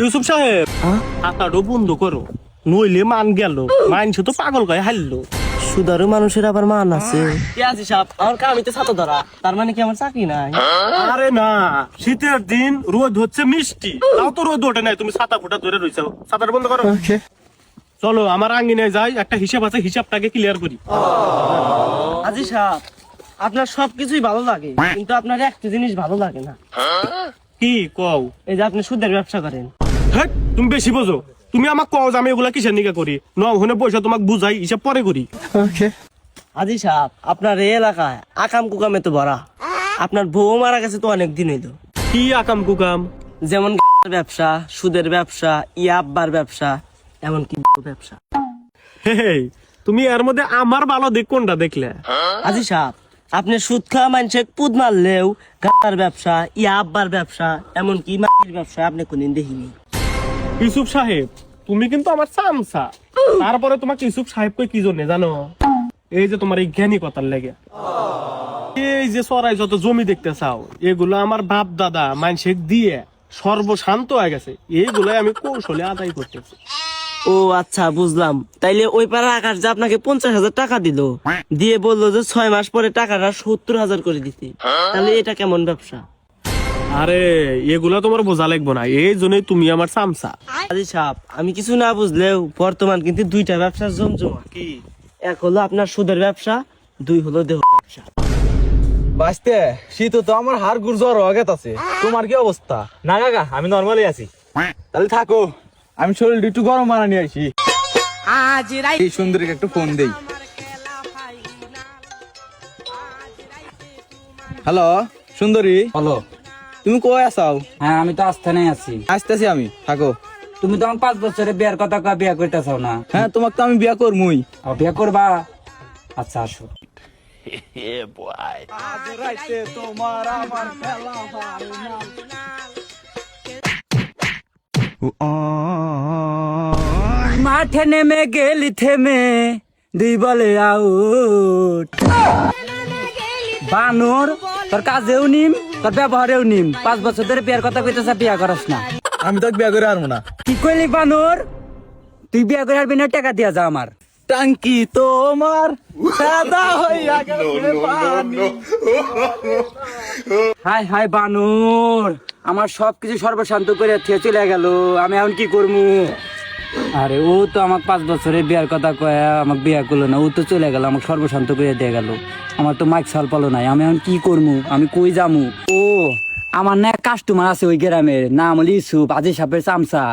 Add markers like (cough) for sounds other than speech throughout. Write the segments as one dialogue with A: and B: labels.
A: ইউসুফ সাহেব। হাতাটো বন্ধ করো। নইলে মান গেল। মানছে তো পাগল গায়ে হারলো
B: সুদারু মানুষের আবার মান আছে। সাপ? আমার কামিতে ছাতো ধরা। তার মানে কি আমার চাকরি নাই?
A: আরে না শীতের দিন রোদ হচ্ছে মিষ্টি। তাও তো রোদ ওঠে নাই তুমি ছাতা ফুটা ধরে রইছো। ছাতাটা বন্ধ করো। চলো আমার আঙ্গিনে যাই একটা হিসাব আছে হিসাবটাকে ক্লিয়ার করি।
B: আজি সাপ আপনার সবকিছুই ভালো লাগে কিন্তু আপনার একটা জিনিস ভালো লাগে না।
A: কি কও?
B: এই যে আপনি সুদের ব্যবসা করেন।
A: হ্যাঁ তুমি বেশি বোঝো। তুমি আমাক কও যে আমি এগুলা কিসের নিকা করি? ন ওখানে বসে তোমাক বুঝাই হিসাব পরে করি।
B: আজি সাপ আপনার এই এলাকায় আকাম কুকামে তো ভরা। আপনার বউ মারা গেছে তো অনেক দিন হইল।
A: কি আকাম কুকাম?
B: যেমন ব্যবসা সুদের ব্যবসা ইয়াব্বার ব্যবসা এমনকি ব্যবসা।
A: হে হে, তুমি এর মধ্যে আমার ভালো দিক কোনটা দেখলে?
B: আজি সাপ আপনি সুদ খাওয়া মানুষের পুদ মারলেও গাতার ব্যবসা ইয়াব্বার ব্যবসা, এমনকি মাটির ব্যবসা আপনি কোনদিন দেখিনি।
A: ইউসুফ সাহেব, তুমি কিন্তু আমার চামচা। তারপরে তোমাকে ইউসুফ সাহেব কই কি জন্য জানো? এই যে তোমার এই জ্ঞানী কথার লেগে। এই যে সরাই যত জমি দেখতে চাও, এগুলো আমার বাপ দাদা মানুষের দিয়ে সর্বশান্ত হয়ে গেছে। এইগুলো আমি কৌশলে আদায় করতেছি।
B: ও আচ্ছা বুঝলাম। তাইলে ওই পাড়ার আকাশ যে আপনাকে পঞ্চাশ হাজার টাকা দিল দিয়ে বলল যে ছয় মাস পরে টাকাটা সত্তর হাজার করে দিতে। তাহলে এটা কেমন ব্যবসা?
A: আরে এগুলা তোমার বোঝা লাগবো না এই জন্যই তুমি আমার চামচা।
B: আজি সাপ আমি কিছু না বুঝলেও বর্তমান কিন্তু দুইটা ব্যবসার জমজমা
A: কি?
B: এক হলো আপনার সুদের ব্যবসা দুই হলো দেহ ব্যবসা।
C: বাঁচতে শীত তো আমার হাড় গুড় জ্বর হয়ে আছে তোমার কি অবস্থা? না কাকা আমি নর্মালি আছি। তাহলে থাকো। আমি শরীর একটু গরম বানা নিয়ে আসি।
D: আজ রাই
C: এই সুন্দরীকে একটু ফোন দেই। হ্যালো সুন্দরী?
E: হ্যালো
C: তুমি কই আসাও
E: হ্যাঁ আমি তো আস্থানে আছি।
C: আসতেছি আমি থাকো।
E: তুমি তো আমার পাঁচ বছরে বিয়ার কথা কয়ে বিয়া করতেছাও না।
C: হ্যাঁ তোমাকে তো আমি বিয়া করমুই।
E: ও, বিয়া করবা? আচ্ছা আসো। (laughs)
C: তোমার আমার
E: মাঠে নেমে গেলি থেমে দুই বলে আউট। বানর তোর কাজেও নিম তোর ব্যবহারেও নিম। পাঁচ বছর ধরে বিয়ার কথা কইতেছে বিয়া করাস না।
C: আমি তো বিয়া করে আনব না।
E: কি কইলি বানর? তুই বিয়া করে আরবি না টাকা দিয়া যা আমার।
C: টাঙ্কি তোমার (laughs) সাদা হইয়া গেছে পানি।
E: হাই হাই বানর। আমার সবকিছু সর্বশান্ত করে থিয়ে চলে গেল। আমি এখন কি করব আরে ও তো আমাকে পাঁচ বছরে বিয়ার কথা কয়ে আমাকে বিয়া করল না। ও তো চলে গেল আমাকে সর্বশান্ত করে দিয়ে গেল। আমার তো মাইক সাল পালো নাই। আমি এখন কি করব আমি কই যামু? ও আমার না কাস্টমার আছে ওই গ্রামের। নাম হলো ইসুফ আজি সাপের চামচা।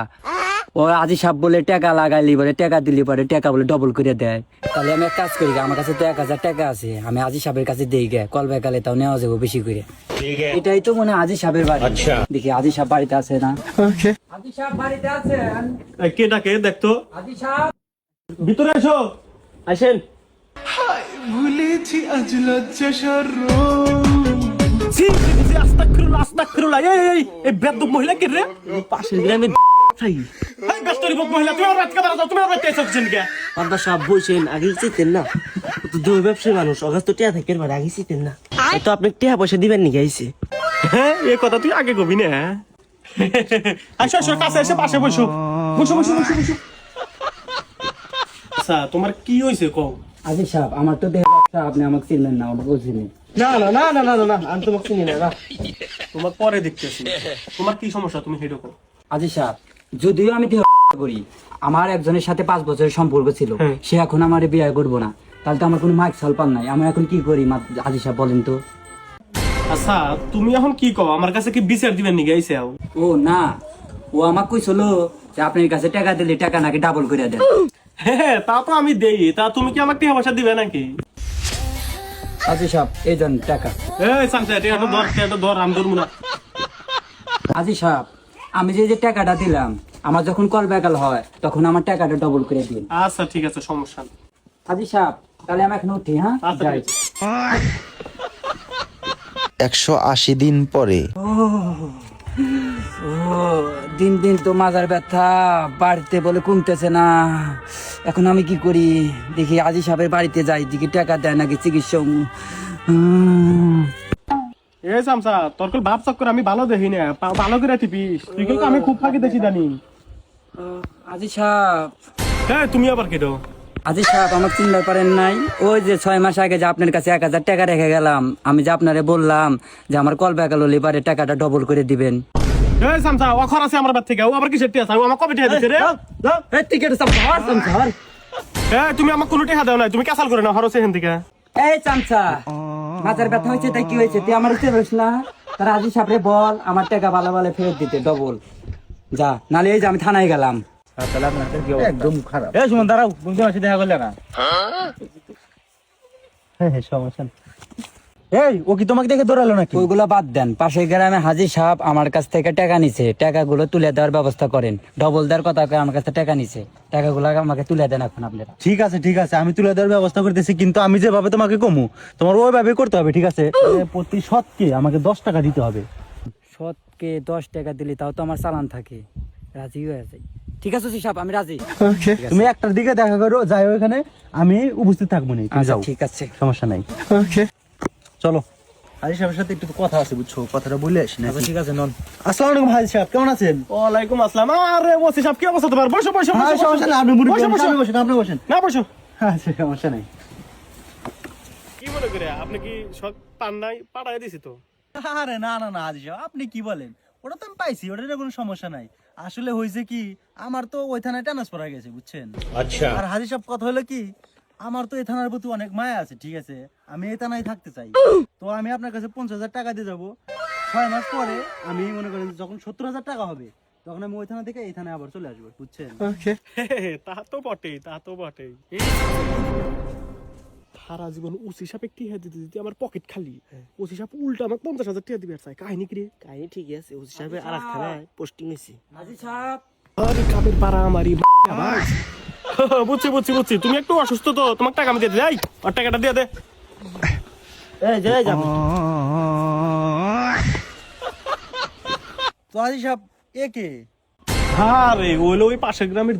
E: ও আজি সাপ বলে টাকা লাগাইলি বলে টাকা দিলি পরে টাকা বলে ডবল করে দেয় তাহলে আমি এক কাজ করি গে, আমার কাছে তো এক হাজার টাকা আছে আমি আজি সাপের কাছে দেই গে কল বেকালে তাও নেওয়া যাব বেশি করে এটাই তো মনে আজি সাপের বাড়ি দেখি আজি সাপ বাড়িতে আছে না আজি সাপ বাড়িতে আছে
A: কে ডাকে দেখতো
E: আজি সাপ
A: ভিতরে এসো
B: আসেন
A: ছি, ছি, ছি, আস্তাগফিরুল্লাহ, আস্তাগফিরুল্লাহ। এই, এই, এই বেয়াদব মহিলা কে রে?
B: পাশের গ্রামে থাই
A: এই বেস্তরি বক মহিলা, তুমি আমার রাতকে বেড়া তুমি আমার বাড়িতে এসো কিসের নিকে?
B: পান্তা সাপ আগে চিতেন না। তো দেহ ব্যবসায়ী মানুষ অগাছ টিয়া থাকে এবার আগে চিতেন না। তো আপনি টিয়া পয়সা দিবেন নি গাইছে।
A: হ্যাঁ, এই কথা তুই আগে কবি না আসো আসো কাছে এসে পাশে বসো। বসো বসো বসো বসো। আচ্ছা তোমার কি হয়েছে কও?
E: আজি সাপ আমার তো দেহ ব্যবসা, আপনি আমাকে চিনলেন না আমাকে বুঝিনি।
A: না না না না না না, না আমি তোমাকে চিনি না তোমার পরে দেখতেছি। তোমার কি সমস্যা তুমি সেটা কও।
E: আজি সাপ যদিও আমি করি আমার একজনের সাথে পাঁচ বছরের সম্পর্ক ছিল সে এখন আমার বিয়ে করব না। তাহলে তো আমার কোনো মাইক সাল পান নাই। আমি এখন কি করি আজি সাপ বলেন তো?
A: আচ্ছা তুমি এখন কি কও? আমার কাছে কি বিচার দিবেন নি গাইছে
E: ও না ও আমাকে কইছিল যে আপনার কাছে টাকা দিলে টাকা নাকি ডাবল করে দেন।
A: হ্যাঁ তা তো আমি দেই। তা তুমি কি আমাকে টাকা পয়সা দিবে নাকি?
E: আজি সাপ এই টাকা।
A: এই সামসা এটা ধর এটা ধর আমি ধরবো না।
E: আজি সাপ আমি যে যে টাকাটা দিলাম আমার যখন কল বেকাল হয় তখন আমার টাকাটা ডবল করে দিন।
A: আচ্ছা ঠিক আছে সমস্যা নেই।
E: আজি সাপ তাহলে আমি এখন উঠি হ্যাঁ?
A: আচ্ছা,
E: যাই।
F: একশো আশি দিন পরে।
E: ও দিন দিন তো মাজার ব্যথা বাড়িতে বলে কমতেছে না। এখন আমি কি করি? দেখি আজি সাহেবের বাড়িতে যাই দেখি টাকা দেয় নাকি চিকিৎসা
A: এ সামসা তোর কল ভাব চক্কর আমি ভালো দেখি না? ভালো করে টিপিস তুই কিন্তু আমি খুব ফাঁকি দেখি জানি।
E: আজি
A: হ্যাঁ তুমি আবার কেটো?
E: আজি সাহেব আমাকে চিনতে পারেন নাই। ওই যে ছয় মাস আগে যে আপনার কাছে এক হাজার টাকা রেখে গেলাম আমি যে আপনারে বললাম যে আমার কল ব্যাক হলে পারে টাকাটা ডবল করে দিবেন।
A: এ সামসা ও খর আছে আমার বাদ থেকে। ও আবার কিসের টিয়া ও আমার কবে টিয়া দিছে রে?
E: এই টিকেট চামচার
A: হ্যাঁ তুমি আমার কোনো টিয়া দাও না তুমি ক্যাসাল করে না হরস থেকে
E: এই চামচা। মাথার ব্যথা হয়েছে তাই কি হয়েছে? তুই আমার উঠে পারিস না? তার আজি সাপড়ে বল আমার টাকা ভালো ভালো ফেরত দিতে ডবল যা নালে এই যে আমি থানায় গেলাম।
C: একদম খারাপ। সুমন দাঁড়াও দেখা করলে না। হ্যাঁ হ্যাঁ সমস্যা। এই ও কি তোমাকে দেখে দৌড়ালো নাকি?
E: ওইগুলো বাদ দেন। পাশের গ্রামে হাজি সাহেব আমার কাছ থেকে টাকা নিছে। টাকাগুলো তুলে দেওয়ার ব্যবস্থা করেন। ডবল দেওয়ার কথা কয়ে আমার কাছে টাকা নিছে। টাকাগুলো আমাকে তুলে দেন এখন আপনারা।
C: ঠিক আছে ঠিক আছে। আমি তুলে দেওয়ার ব্যবস্থা করতেছি কিন্তু আমি যেভাবে তোমাকে কমু তোমার ওইভাবে করতে হবে ঠিক আছে? প্রতি শতকে আমাকে দশ টাকা দিতে হবে।
E: সৎকে দশ টাকা দিলে তাও তো আমার চালান থাকে। রাজি হয়ে যায় ঠিক আছে সাহেব আমি রাজি।
C: তুমি একটার দিকে দেখা করো যাই ওখানে আমি উপস্থিত থাকব না
E: আচ্ছা
C: যাও।
E: ঠিক আছে।
C: সমস্যা নাই। চলো। হাজি সাহেবের সাথে একটু কথা আছে বুঝছ? কথাটা বলে আসি না ঠিক আছে নন। আসসালামু আলাইকুম হাজি সাহেব কেমন আছেন?
A: ওয়ালাইকুম আসসালাম। আরে ওসি সাহেব কি অবস্থা তোমার? বসো বসো বসো,
C: সমস্যা আপনি মুড়ি
A: বসো,
C: খান,
A: বসো।
C: আপনি বসেন আপনি বসেন।
A: না বসো।
C: আচ্ছা সমস্যা নেই।
A: কি মনে করে আপনি কি সব পান নাই পাঠাই দিছি তো?
C: আরে না না না হাজি সাহেব আপনি কি বলেন? ওটা তো আমি পাইছি ওটা কোনো সমস্যা নাই। আসলে হয়েছে কি আমার তো ওই থানায় ট্রান্সফার হয়ে গেছে বুঝছেন? আচ্ছা। আর হাজি সাহেব কথা হলো কি আমার তো এই থানার প্রতি অনেক মায়া আছে ঠিক আছে? আমি এই থানায় থাকতে চাই। তো আমি আপনার কাছে পঞ্চাশ হাজার টাকা দিয়ে যাব। ছয় মাস পরে আমি মনে করেন যখন সত্তর হাজার টাকা হবে তখন আমি ওই থানা থেকে এই থানায় আবার চলে আসব বুঝছেন?
A: তা তো বটেই তা তো বটেই। সারা জীবন ওসি দিতে দিতে আমার পকেট খালি। ওসি সাহেব উল্টা আমাকে পঞ্চাশ হাজার দিবে আর কাহিনী কি রে?
B: কাহিনী ঠিকই আছে ওসি সাহেবের আর এক থানায় পোস্টিং হয়েছে।
E: সাহেব
A: আরে কামের পাড়া আমারই ভাই (laughs) বুঝছি বুঝছি বুঝছি। তুমি একটু অসুস্থ তো তোমাকে টাকা আমি দিয়ে দিই। আর টাকাটা দিয়ে দে।
B: এই যে যাব।
C: তো হাজি সাহেব এ কে?
A: আরে ওইলো ওই পাশের গ্রামের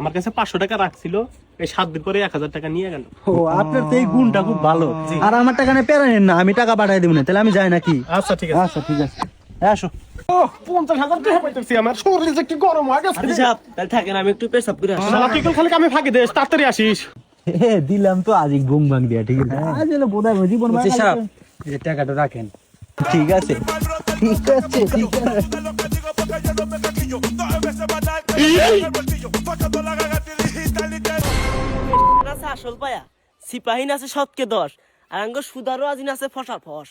A: আমার কাছে পাঁচশো টাকা রাখছিল এই সাত দিন পরে এক হাজার টাকা নিয়ে গেল।
C: ও আপনার তো এই গুণটা খুব ভালো। আর আমার টাকা নিয়ে পেরা নেন না আমি টাকা পাঠাই দেবো না তাহলে আমি যাই নাকি?
A: আচ্ছা ঠিক আছে।
C: আচ্ছা ঠিক আছে। আসো।
A: পঞ্চাশ হাজার টাকা পাইতেছি আমার। শরীর যে কি গরম হয়ে গেছে।
B: তাহলে থাকেন আমি একটু পেশাব করে আসি।
A: শালা তুই কাল খালি আমি ফাঁকি দেশ তাড়াতাড়ি আসিস।
C: দিলাম তো আজ বুং বাং দিয়া ঠিক আছে? আজ এলো বোধহয় জীবন
E: এই টাকাটা রাখেন।
C: ঠিক আছে। ঠিক আছে ঠিক আছে।
B: আসল পায়া। সিপাহীন আছে সৎকে দশ আর আঙ্গ সুদারও আজিন আছে ফসা। ফস